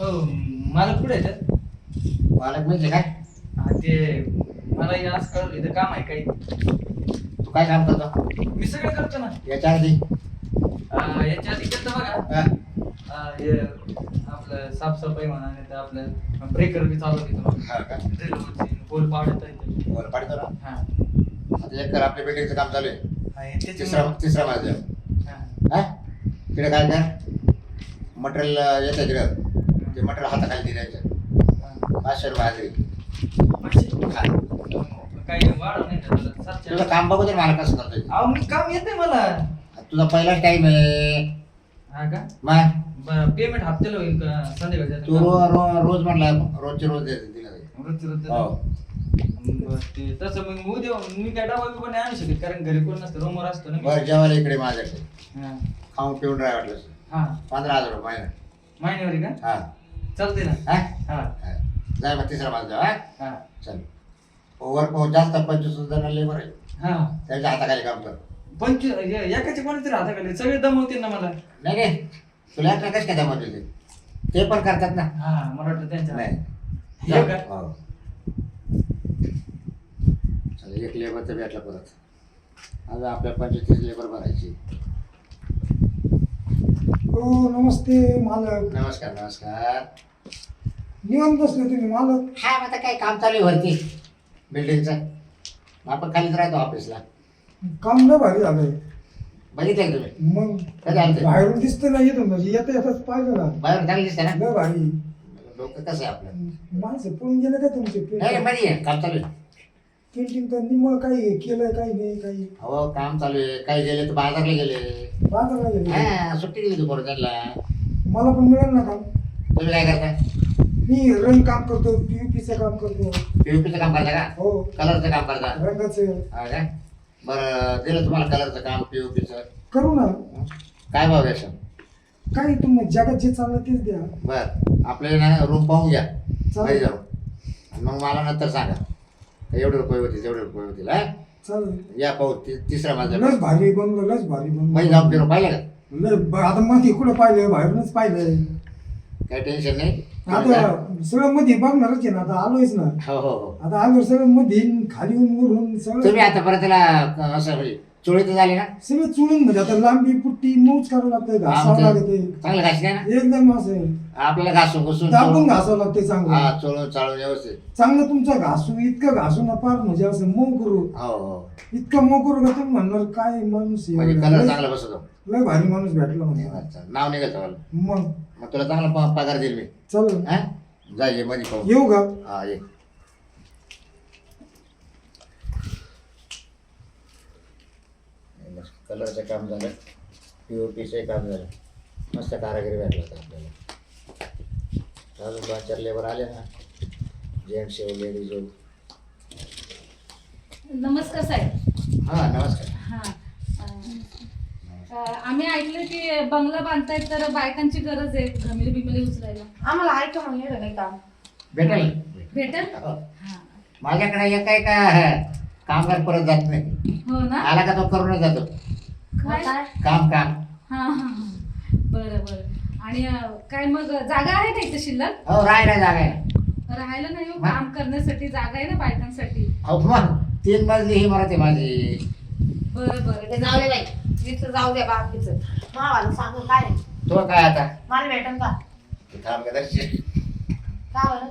हो. मला कुठे येतात मालक म्हणजे काय? हा ते मला हे आज कळलं इथं काम आहे काही. तू काय काम करतो? मी सगळं करतो ना. याच्या आधी? अं, याच्या आधी केलं बघा. हा? अं, हे आपलं साफसफाई म्हणा नाही तर आपलं ब्रेकर बी चालू तिथं हा का? होल पाडत आहे बरं पाडतो ना? हा. आता एक कर आपल्या बिल्डिंगचं काम चालू आहे. हा, हे तिसरा त्याच्यामुळे- तिसरा माझा. हा. हा? तिकडे काय कर? मटेरियल येतं तिकडं. ते मटेरियल हाताखाली द्यायचं हा. पाचशे रुपये हजेरी. काही वाढव नाही का तुला? सातशे. तुझं काम बघू दे मला कसं करतोय अहो मी काम येते मला तुझा पहिलाच टाइम आहे हा का मग पेमेंट हप्त्याला होईल का संध्याकाळच्या तू रो- रो- रोज म्हटला रोजचे रोज दे दिला जाईल. रोजचं रोजचं. हो बरं, ते तसं मग उद्या मी काय डबा बिबा नाही आणू शकत कारण घरी कोण नसतं रूमवर असतो ना मी. बरं जेवायला इकडे माझ्याकडे हा. खाऊन पिऊन वाटलं हा पंधरा हजार रुपये महिना महिन्यावर का हा चालते ना. हा? हा. जाय मग तिसरा माझा हा? हा. चल. ओव्हर जास्त पंचवीस जण लेबर आहे. हा. त्यांच्या हाताखाली काम कर. पंचवीस एकाचे कोणीतरी हाताखाली? सगळे दमवतील ना मला. नाही नाही. तुला एकटा कसं काय जमवतील ते? ते पण करतात ना. हा मला वाटतं त्यांच्या नाही. हे का? हो. चल एक लेबर तर भेटला परत. आज आपल्या पंचवीस लेबर भरायची. हो नमस्ते मालक. नमस्कार नमस्कार. निवांत बसले तुम्ही मालक? हा मग आता काय काम चालू आहे वरती? बिल्डिंगचं आपण खालीच राहतो ऑफिसला काम लय भारी झालंय. बघितलं का तुम्ही? मग कधी आलते? बाहेरून दिसतं ना येतं म्हणजे येता येताच पाहिलं ना. बाहेर चांगली दिसते ना? लय भारी. डोकं कसं आहे आपलं? माणसं पळून गेले का तुमचे नाही नाही, बरी आहे. काम चालू आहे. पेंटिंग तर निम काही केलंय काही नाही काही. हो काम चालू आहे. काही गेले तर बाजारला गेले. बाजारला हा सुट्टी दिली त्यांना. मला पण मिळेल ना काम. तुम्ही काय करता? मी रंग काम करतो पीयूपीचं काम करतो. पीओपीचं काम करता का? हो. कलरचं काम करता? रंगाचं. हा का? बरं दिलं तुम्हाला कलरचं काम पीओपीचं करू ना. काय भाव घ्यायचं? काही तुम्ही जगात जे चाललं तेच द्या. बर आपल्याला ना रूम पाहून घ्या. घरी जाऊ. आणि मग मला नंतर सांगा. एवढे रुपये होतील तेवढे रुपये होतील हा? चालेल या पाहू ति- तिसरा माझा लस भारी बनलं लस भारी मध्ये जाऊन बनलं फिरून पाहिलं का? लय ब- आता मध्ये कुठं पाहिलं बाहेरूनच पाहिलंय. काही टेन्शन नाही? आता सगळं मध्ये बघणारच आहे ना आता आलोयच ना. हो हो हो. आता आलो सगळं मध्ये खाली वरून सगळं. तुम्ही आतापर्यंत त्याला असं म्हणजे चोळी तर झाली ना? सगळं चुळून म्हणजे आता लांबी पुट्टी मऊच करावं लागतंय घासावं लागतंय. चांगलं घास ना. एकदम असं. आपल्याला घासून घुसून दाबून चोळून- घासावं लागतंय चांगलं. हा चोळून चाळून व्यवस्थित. चांगलं तुमचं घासू इतकं घासू ना पार म्हणजे असं मऊ करू. हो हो. इतकं मऊ करू का तुम्ही म्हणणार काय माणूस आहे म्हणजे एवढा? कलर लय- चांगला बसतो लय भारी माणूस भेटला म्हणजे अच्छा, नाव निघायचं मला मग? मग तुला चांगला प- पगार देईल मी. चल. हा? जाईल मध्ये पाहू. येऊ का? हा ये. कलरचं काम झालं. पीओपीचं काम झालं. मस्त कारागिरी भेटला होता आपल्याला. अजून दोन चार लेबर आले ना. जेंट्स येऊ लेडीज येऊ नमस्कार साहेब. हा नमस्कार. हा. अं, आम्ही ऐकलं की बंगला बांधताय तर बायकांची गरज आहे घमिली बिमिली उचलायला. आम्हाला ऐका मग येतं काम भेटेल. भेटेल? हो. हा. माझ्याकडे एक आहे का? कामगार परत जात नाही. हो ना? आला का तो करूनच जातो. काम काम. हा हा हा. बरं बरं. आणि काय मग जागा आहे ना इथे शिल्लक? हो राहायला जागा आहे. राहायला नाही हो, हा. काम करण्यासाठी जागा आहे ना बायकांसाठी? अहो मग तीन मजली ही मला ते माझी बरं बरं. ते जाऊ दे बाई. इथं जाऊ दे बाकीचं मावाला सांगू काय? तो काय आता? मला भेटन का? थांब का बरं?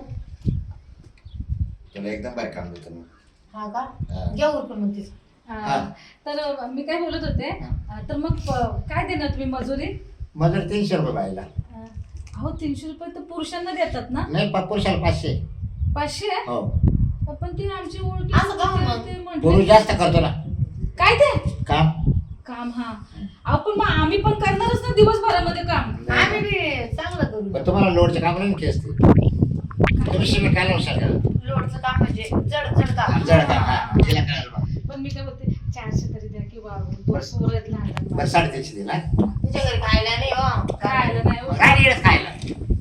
तुला एकदम काम देतो मग हा का? हा. घे उरकून मग तिचं. तर मी काय बोलत होते तर मग काय देणार तुम्ही मजुरी? मजूर तीनशे रुपये पाहिला अं, अहो तीनशे रुपये तर पुरुषांना देतात ना? नाही प- पुरुषाला पाचशे. पाचशे? आहे? हो पण ती आमची ओळखी असं का होती, मग? ते पुरुष म्हटले जास्त करतो ना. काय ते? काम. काम हा. आपण मग आम्ही पण करणारच ना दिवसभरामध्ये काम. आम्ही बी चांगलं करू. पण तुम्हाला लोडचे काम नाही केस ते? तुम्ही शिवाय काय लावू शकाल लोडचं काम म्हणजे जड जड काम. जड काम हा. तिला काय. पण मी काय बोलते चारशे तरी द्या किंवा बस. बरं. साडेतीनशे दिला तुझ्या घरी खायला नाही हो. खायला नाही हो. काय येत खायला?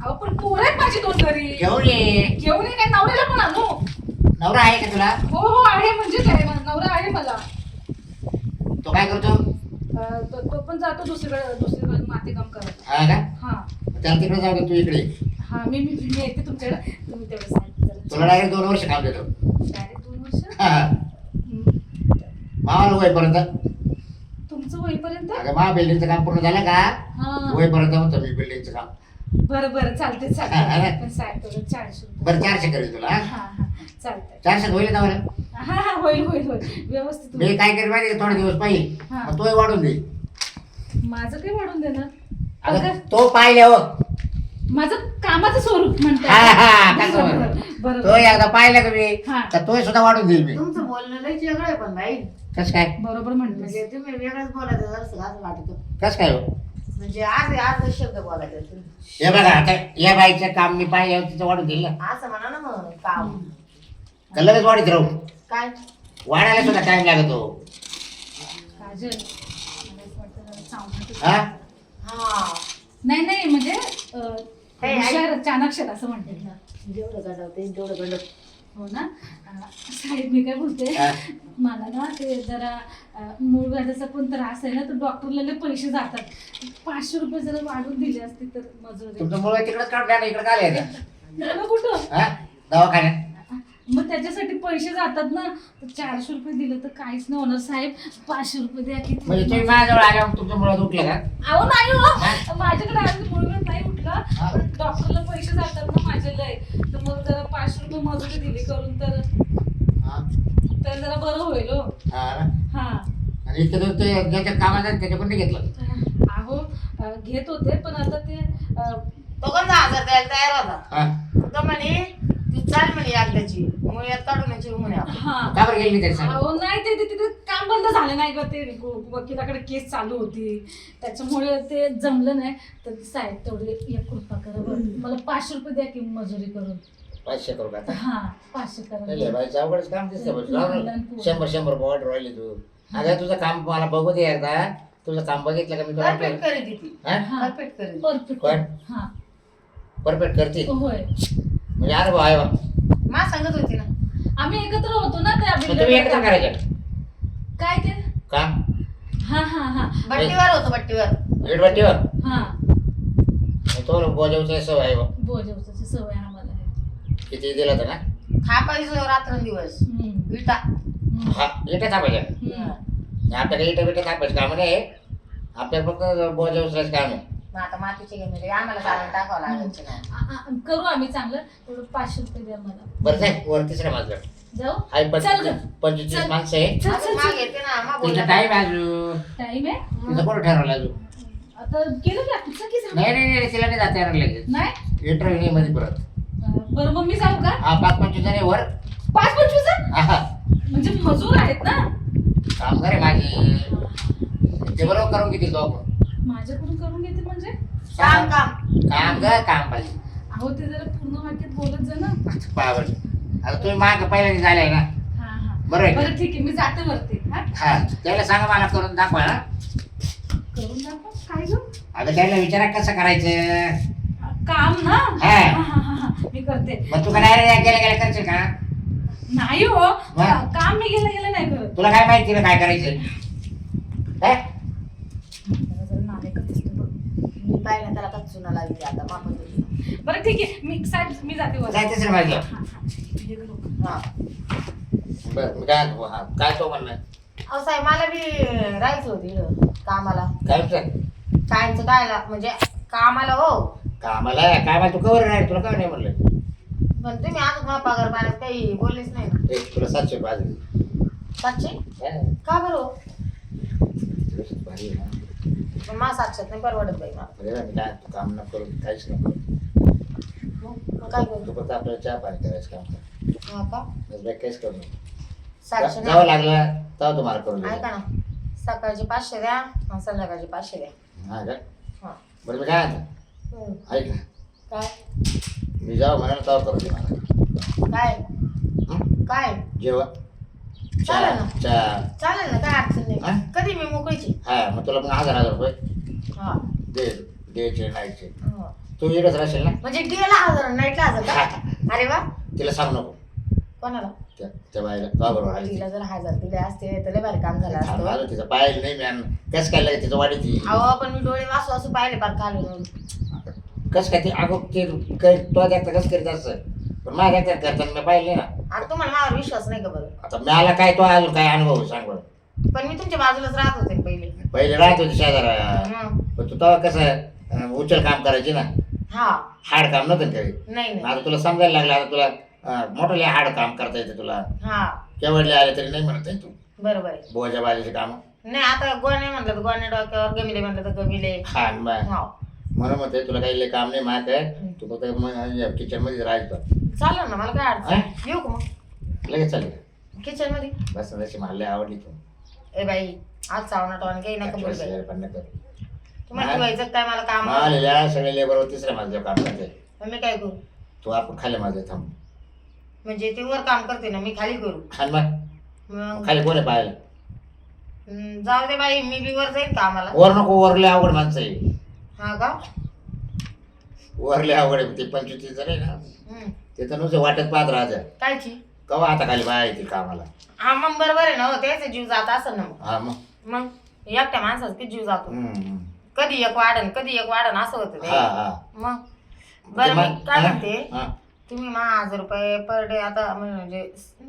अहो पण पोरं आहेत माझी दोन घरी. घेऊन ये. घेऊन ये काय नवऱ्याला पण आणू? नवरा आहे का तुला? हो हो आहे म्हणजे काय नवरा आहे मला. तो काय करतो? अं, तो तो पण जातो दुसरीकडे दुसरीकडे माती काम करत हा का? हा. त्याला तिकडे जाऊ दे तू इकडे हा मी मी मी येते तुमच्याकडे. तुम्ही तेवढं तुला डायरेक्ट दोन वर्ष काम देतो. दोन वर्ष? हा. वयपर्यंत तुमचं होईपर्यंत? अगं मा बिल्डिंगचं काम पूर्ण झालं का? हा. वयपर्यंत म्हणतो मी बिल्डिंगचं काम. बरं बरं चालते चालते पण साहेब तेवढं चारशे रुपये बरं चारशे करेल तुला हा? हा? हा चालतंय. चारशे होईल ना बरं? हा हा होईल होईल होईल. व्यवस्थित मी होईल. काय करेल माहिती का, थोडे दिवस पाहिजे. हा. मग तोही वाढून दे माझं काही वाढून देणार? अगं? तो पाहिले हो माझं कामाचं स्वरूप हा, हा, कसं बरोबर. बरोबर. तो एकदा पाहिलं का मी? हा. तर तोही सुद्धा वाढून देईल मी. तुमचं बोलणं लयच वेगळं आहे पण बाई. कस काय? बरोबर म्हणते म्हणजे तुम्ही वेगळंच बोलायचं जरासं असं वाटतं. कस काय हो? म्हणजे आज आज शब्द बोलायचं तुम्ही. हे बघा आता या बाईचं काम मी पाहिजे तिचं वाढून देईल ना. असं म्हणा ना मग काम. लगेच वाढीत राहू. काय? वाढायला सुद्धा टाइम लागतो. काजल मला असं वाटतं जरा चावण्याचं- हा? हा. नाही नाही म्हणजे अं, हे, हुशार चाणाक्षर असं म्हणते ना. जेवढं गंडवते तेवढं गंडव हो ना? साहेब मी काय बोलते? हा. मला ना ते जरा मूळ व्याधाचा पण त्रास आहे ना तर डॉक्टरला लय पैसे जातात. पाचशे रुपये जरा वाढून दिले असते तर मजुरी तुमचं मुलं तिकडेच काढून द्या ना इकडे काय येतं मला कुठं? हा? दवाखान्यात. मग त्याच्यासाठी पैसे जातात ना? तर चारशे रुपये दिले तर काहीच नाही होणार साहेब. पाचशे रुपये द्या किती म्हणजे तुम्ही माझ्याजवळ आल्यावर तुमचं मुलं उठलं का? अहो नाही हो. माझ्याकडे अजून मुलगा नाही उठला डॉक्टरला पैसे जातात ना माझे लय. तर मग जरा पाचशे रुपये मजुरी दिली करून तर हा. तर जरा बरं होईल हो. हा? हा. आणि दिवस ते ज्याच्या घेतलं. अहो अं, घेत होते पण आता ते अं, तो कोणता आजार द्यायला तयार होता. हा. तो म्हणे ती चाल म्हणे एकदाची. मग यात काढून म्हणे आपण. हा. का बरं गेली नाही त्याच्या संग? अहो नाही ते ते- तिथे काम बंद झालं नाही ग ते गो- वकिलाकडे केस चालू होती. त्याच्यामुळे ते जमलं नाही. तर साहेब तेवढे एक कृपा करा बरं. मला पाचशे रुपये द्या की मजुरी करून. पाचशे करू का आता? हा पाचशे नाही करा बाईचं अवघडच काम दिसतं लहान. पोरं. शंभर शंभर बॉर्ड राहिली तू. अगं तुझं काम मला बघू दे एकदा. तुझं काम बघितलं का मी तुला परफेक्ट ती. हा? परफेक्ट? हा. परफेक्ट करते होय. म्हणजे अनुभव आहे बा. मा सांगत होती ना. आम्ही एकत्र होतो ना त्या मग तुम्ही एकत्र करायचं. काय ते? काम हा हा हा. बट्टीवर होतो बट्टीवर. हा. तो बोजावचं सवय आहे बा. बोजवची सवय आम्हाला. आहे किती दिलं तर ना? थापायचं रात्रंदिवस. हम्म. विटा. हम्म. हा इथे थांबायचं हम्म. आपल्याकडे इथे बिटे थांबायचं काम नाही. आपल्याला फक्त बोजा उचलायचं काम आहे. मग आता मातीचे गेले आम्हाला चालून टाकावं लागायचं नाही आ- आ- करू आम्ही चांगलं. थोडं पाचशे रुपये द्या मला. बरं वर तिसऱ्या माझं. जाऊ. आहे चल पंचवीस गं. पंचवीस चल. माणसं आहे. चल अजून चल माग चल येते ना. मा तिथं बोलला टाईम आहे अजून. टाइम आहे? तिथं कोण ठरवलं अजून? आता गेलं की की? नाही नाही नाही तिला नाही जाता येणार लगेच. नाही? इंटरव्ह्यू नाही मध्ये परत. अं, बरं मग मी जाऊ का? हा पाच पंचवीस जण आहे वर. पाच पंचवीस जण? म्हणजे मजूर आहेत ना? कामगार आहे माझे ते बरोबर करून घेतील तो माझ्याकडून करून घेते म्हणजे? काम काम. काम ग काम पाहिजे अहो ते जरा पूर्ण वाक्यात बोलत जा ना. पावर आता तुम्ही माग पहिल्यांदा झालाय ना? हा हा. बरं आहे बरं का? ठीक आहे. मी जाते वरती. हा? हा. त्याला सांगा मला करून दाखवा ना करून दाखव? काय गं? आता त्याला विचारा कसं करायचं. काम ना? हा. हा, हा, हा, हा. मी करते. मग तू काय डायरेक्ट गेल्या गेल्या करशील का? नाही हो. वा. का- काम मी गेलं गेलं नाही करत? तुला काय माहिती ना काय करायचं? काय? जरा जरा नालायकच दिसतो बघ. मी पाहिलं त्याला आता चुना लागली आता मापत होती बरं ठीक आहे. मी साहेब मी जाते वर जायचंच रे माझं हा, हा. हा. बरं मी काय म्हणतो, हा, काय तो म्हणणं अहो साहेब मला बी राहायचं होती इकडं कामाला. काय म्हणतो? कायमचं कायला म्हणजे कामाला हो. कामाला आहे, कामाला तू कवर राहील? तुला काय नाही म्हणलं? पण तुम्ही आज मला पगार पाण्यात काही बोललेच नाही. ना तुला सातशे पाच सातशे? का बरं हो? ना. पण सातशेत नाही परवडत बाई मला. अरे मी काय तू काम न करू काहीच नको मग मग काय तू करू फक्त आपल्याला चहा पाणी करायचं काम कर. हा का? बस बाकी काहीच करू नको. सातशे जावं नाही लागलं तेव्हा तुम्हाला करून देऊ. ऐका ना सकाळचे पाचशे द्या आणि संध्याकाळचे पाचशे द्या. हा का? हा. बरं मी काय हम्म. ऐक. ना काय? मी जावं म्हणाल तेव्हा करू दे मला. काय? हं? काय? जेव्हा? चालेल ना. चहा. चालेल ना काय अडचण हा? नाही कधी मी मोकळीची? हा मग तुला मग हजार हजार रुपये हा. दे द्यायचे नाहीचे. हा. तू येतच राहशील ना? म्हणजे डेला हजार नाईटला हजार का? अरे वा. तिला सांगू नको. कोणाला? त्या त्या बाईला. तुझ्या बरोबर आली ती. तिला जर हजार दिले असते तर लय भारी काम झालं असतं. तिचं पाहिलं नाही मॅन कसं काय लागेल तिचं वाढी ती अहो पण मी डोळे वासू वासू पाहिले पार खालून. कसं काय ते अगो ते काय तो देखता कसं करीत असं पण माझ्या देखता करताना मी पाहिले ना. आता तुम्हाला माझ्यावर विश्वास नाही का बरं? आता मला काय तो अजून काय अनुभव सांग बरं. पण मी तुमच्या बाजूलाच राहत होते पहिले. पहिले राहत होती शेजारा. हं. पण तू तेव्हा कसं अं, उचल काम करायची ना? हा. हाड काम नव्हतं ना काही नाही नाही. आता तुला समजायला लागलं आता तुला अं, मोठं लय हाड काम करता येते तुला. हा. केवढले आले तरी नाही म्हणत आहे तू. बरोबर आहे. बोजा बाजूचे काम? नाही आता गोणे म्हणलं तर गोणे डोक्यावर गमिले म्हणलं तर गमिले. हा मग? हा. म्हणून म्हणते तुला काही लय काम नाही माग आहे तू फक्त किचनमध्ये राहायचं चालेल ना मला काय? अडचण येऊ का मग? लगेच चालेल किचनमध्ये? बस तशी मला लय आवडली तू. ए बाई आज चावणा टॉन काही नका बोल बाई. पण नको. तुम्हाला ठेवायचं काय मला काम? आलेल्या सगळे लेबर तिसऱ्या माझ्या काम करते मग मी काय करू? तू आपण खाली माझे थांब. म्हणजे ते वर काम करते ना मी खाली करू. आणि मग. मग? खाली कोणी हम्म, जाऊ दे बाई मी बी वर जाईन कामाला. वर नको वरले आवड माणसं आहे. हा का? वरले आवड आहे ते पंचवीस जण आहे ना. हम्म. ते तर नुसतं वाटत पाहत राहत्या कायची? कवा आता खाली बाया येतील कामाला? हा मग बरोबर आहे ना हो त्याचा जीव जात असेल ना मग. हा मग. मग एकट्या माणसाचा किती जीव जातो? हम्म, हम्म. कधी एक वाढन कधी एक वाढन असं होतं हा ते. हा मग बरं मी काय? म्हणते? हा. तुम्ही महा हजार रुपये पर डे आता म्हणजे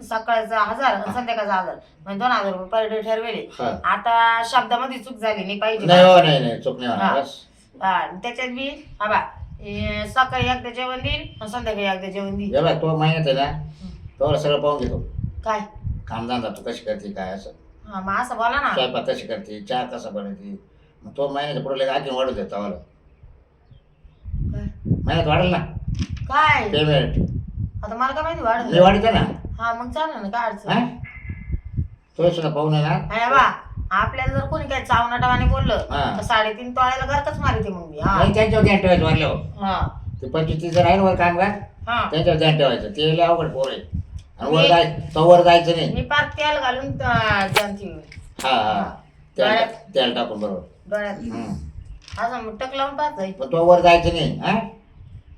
सकाळचा हजार आणि संध्याकाळचा हजार म्हणजे दोन हजार रुपये पर डे ठरवेले. हा. आता शब्दामध्ये चूक झाली नाही पाहिजे. नाही हो नाही नाही चूक नाही हा. होणार बस. हा, आणि त्याच्यात बी हा बा सकाळी एकदा जेवण देईल आणि संध्याकाळी एकदा जेवण देईल हे बघ तो महिन्यात आहे ना तो सगळं पाहून घेतो. काय? कामधंदा तू कशी करते काय असं? हा मग असं बोला ना. स्वयंपाक कशी करते चहा कसा बनवते? मग तो महिन्याच्या पुढे आणखी वाढू देतो आम्हाला काय? महिन्यात वाढेल ना? काय? पेमेंट आता मला काय माहिती वाढ मी वाढतो ना? हा मग चालेल ना काय अडचण हा? तो सुद्धा पाहून आहे ना अरे आपल्याला जर कोणी काय चावनाटावाने बोललं हा. तर साडेतीन तोळ्याला घरकच मारते मग मी हा. नाही त्यांच्यावर ध्यान ठेवायचं हा. ते पंचवीस तीस जर आहे ना वर काम का हा. त्यांच्यावर ध्यान ठेवायचं. ते लय अवघड पोर आहे आणि वर मी- जाय तो वर जायचं नाही. मी पार तेल घालून हा हा. तेल. तेल टाकून बरोबर. डोळ्यात हम्म. असं लावून पाहत जाईल. पण तो वर जायचं नाही हा?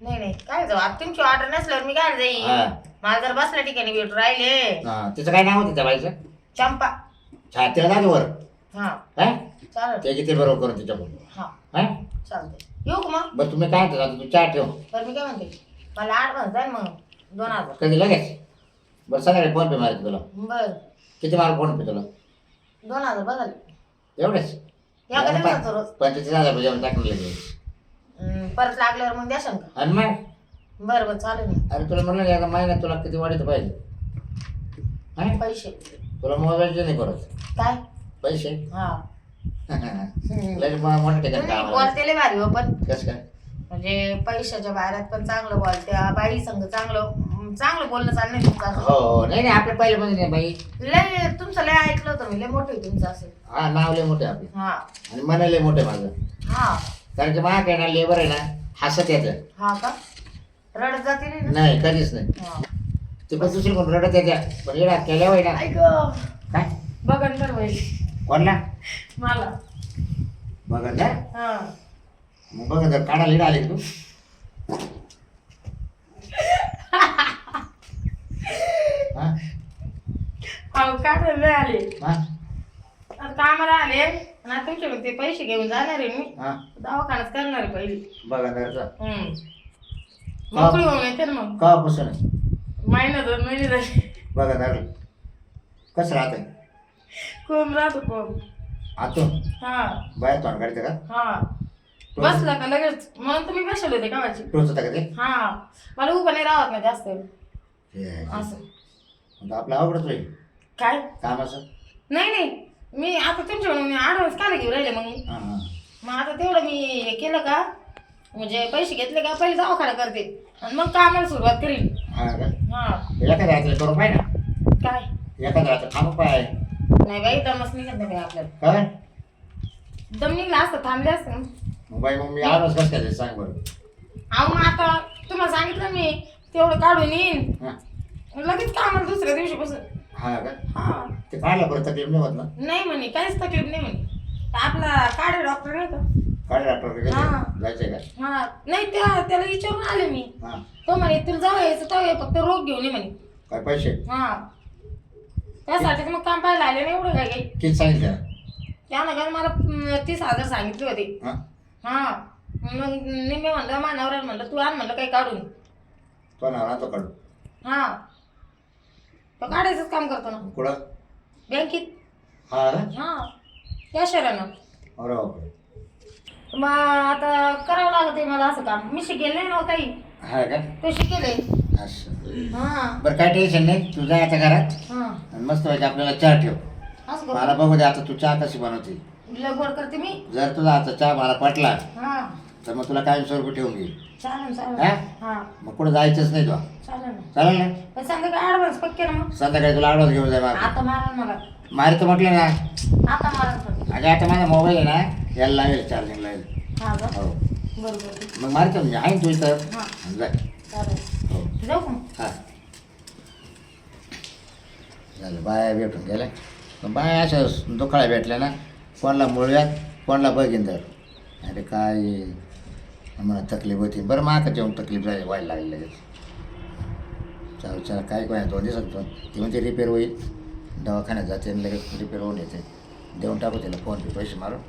नाही नाही. काय जाऊ आता तुमची ऑर्डर नसल्यावर मी काय जाईल हा. मला जर बसल्या ठिकाणी भेट राहिले. हा तिचं काय नाव होतं त्या बाईचं? चंपा. जाते वर. हा. हा? चालेल. ते किती बरोबर करून तिच्याकडून. हा. हा? चालते येऊ का मग? बरं तुम्ही काय आता तू चहा ठेव. बरं मी काय म्हणते? मला ऍडव्हान्स जाईल मग. दोन हजार. कधी लगेच? बरं संध्याकाळी फोन पे मारायचं तुला. बर. किती मार फोन पे तुला? दोन हजार बदल एवढेच? या का रोज. पंचवीस हजार रुपये जेवण टाकून हम्म, परत लागल्यावर मग द्याशाल का? आणि मग? बरं बरं चालेल. ना अरे तुला म्हणलं ना एका महिन्यात तुला किती वाढत पाहिजे? हा? पैसे. तुला मोबाईलचे नाही करत काय? पैसे? हा. लय म- मोठ्या ठिकाणी काम आहे. बोलतेले भारी हो पण कसं काय? म्हणजे पैशाच्या बाहेरात पण चांगलं बोलत्या बाई संग चांगलं चांगलं बोलणं चाललं नाही तुमचं असं. हो हो नाही नाही आपल्या पहिले मध्ये नाही बाई. लय तुमचं लय ऐकलं होतं मी लय मोठं आहे तुमचं असं. हा नाव लय मोठे आपले. हा. आणि मन लय मोठे माझं. हा. कारण की माझ्या काय ना लेबर आहे ना हसत येते. हा का? रडत जाते नाही ना? नाही कधीच नाही. हा. ते पण दुसरी कोण रडत येत्या पण येडा केल्या ना. ऐक काय? बघन तर बाई. कोणला? मला. बघा का हा. मग बघा जर काढायला इडा आली तू. हा? अहो काढायला आले. हा? आता कामाला आले. आणि आता तुमच्याकडे ते पैसे घेऊन जाणार आहे मी. हा? दवाखानाच करणार आहे पहिली. बघा घरचा हम्म. मोकळी होऊन येते ना मग. कवापासून आहे? महिना दोन महिने झाले बघा धरलं कसं राहत कोण राहतो कोण? आतून? हा. बाहेर तोंड काढते का? हा. बसला का लगेच? म्हणून तुम्ही बसले होते कामाची टोचत का ते? हा. मला उभं नाही राहत नाही जास्त. हे आहे. असं. मग आपलं अवघडच होईल. काय? कामाचं? नाही नाही. मी आता तुमच्याकडून ऍडव्हान्स काय घेऊन राहिले मग मी हा हा. मग आता तेवढं मी हे केलं का? म्हणजे पैसे घेतले का? पहिले दवाखाना करते. आणि मग कामाला सुरुवात करीन. हा का एखाद्या रात्री करू पाय ना काय एखाद्या रात्री थांबू पाय नाही बाई दमच निघत नाही बाई आपल्याला काय दम निघला असतं थांबले असते ना मग बाई मग मी आलोच कसं काय ते सांग बरं अहो मग आता तुम्हाला सांगितलं मी तेवढं काढून येईन हा लगेच कामाला दुसऱ्या हा का हा ते काढलं बरं तकलीफ नाही होत ना नाही म्हणे काहीच तकलीफ नाही म्हणे आपला काढे डॉक्टर नाही का डॉक्टर हा. जायचंय हा. नाही त्या त्याला विचारून आले मी. हा. तो म्हणे तुला जाऊ यायचं तेव्हा ये, फक्त रोग घेऊन ये म्हणे. काय पैसे? हा. त्यासाठीच मग काम पाहायला आले नाही एवढं काय काही. किती सांगितलं? त्यानं का मला अं, तीस हजार सांगितले होते. हा. हा. मग निम्मे म्हणलं मानावर म्हणलं तू आण म्हणलं काही काढून. तो नाव तो काढू हा. तो काढायचंच काम करतो ना. कुठं? बँकेत. हा हा. त्या शहरानं अरे बापरे. मग आता करावं लागत आहे मला असं काम. मी शिकेल नाही ना हो काही? हा का? तो शिकेल असं हा. बरं काय टेन्शन नाही. तू जाय आता घरात. हा. आणि मस्त व्हायचं आपल्याला चहा ठेव. असं मला बघू दे आता तू चहा कशी बनवते. लय गोड करते मी? जर तुझा आता चहा मला पटला हा. तर मग तुला कायम स्वरूपी ठेवून घेईल. चालेल हा? चालेल. हा? मग कुठं जायचंच नाही तुला. चालेल ना. चालेल ना? पण संध्याकाळी ॲडव्हान्स पक्के ना मग? संध्याकाळी तुला आडवाच घेऊन जाय आता मारा मला. मारी तर म्हटलं ना. आता मारा फक्त. अगं आता माझा मोबाईल आहे ना. याला लागेल चार्जिंग लागेल. हा का? हो. बरोबर मग मारतो म्हणजे आहे ना तू इथं? हा. जाय चालेल. हो. जाऊ का? मग? हा. झालं बाया भेटून गेल्या. पण बाया अशा दुखाळ्या भेटल्या ना कोणाला मुळव्यात कोणाला बघिंदर. अरे काय? मला तकलीफ होती. बरं माका जेवण तकलीफ झाली व्हायला लागली लगेच. चला चला काय काय? दोन दिवसात दोन. ती म्हणजे रिपेअर होईल. दवाखान्यात जाते आणि लगेच रिपेअर होऊन येते. देऊन टाकू तिला फोन पे पैसे मारून.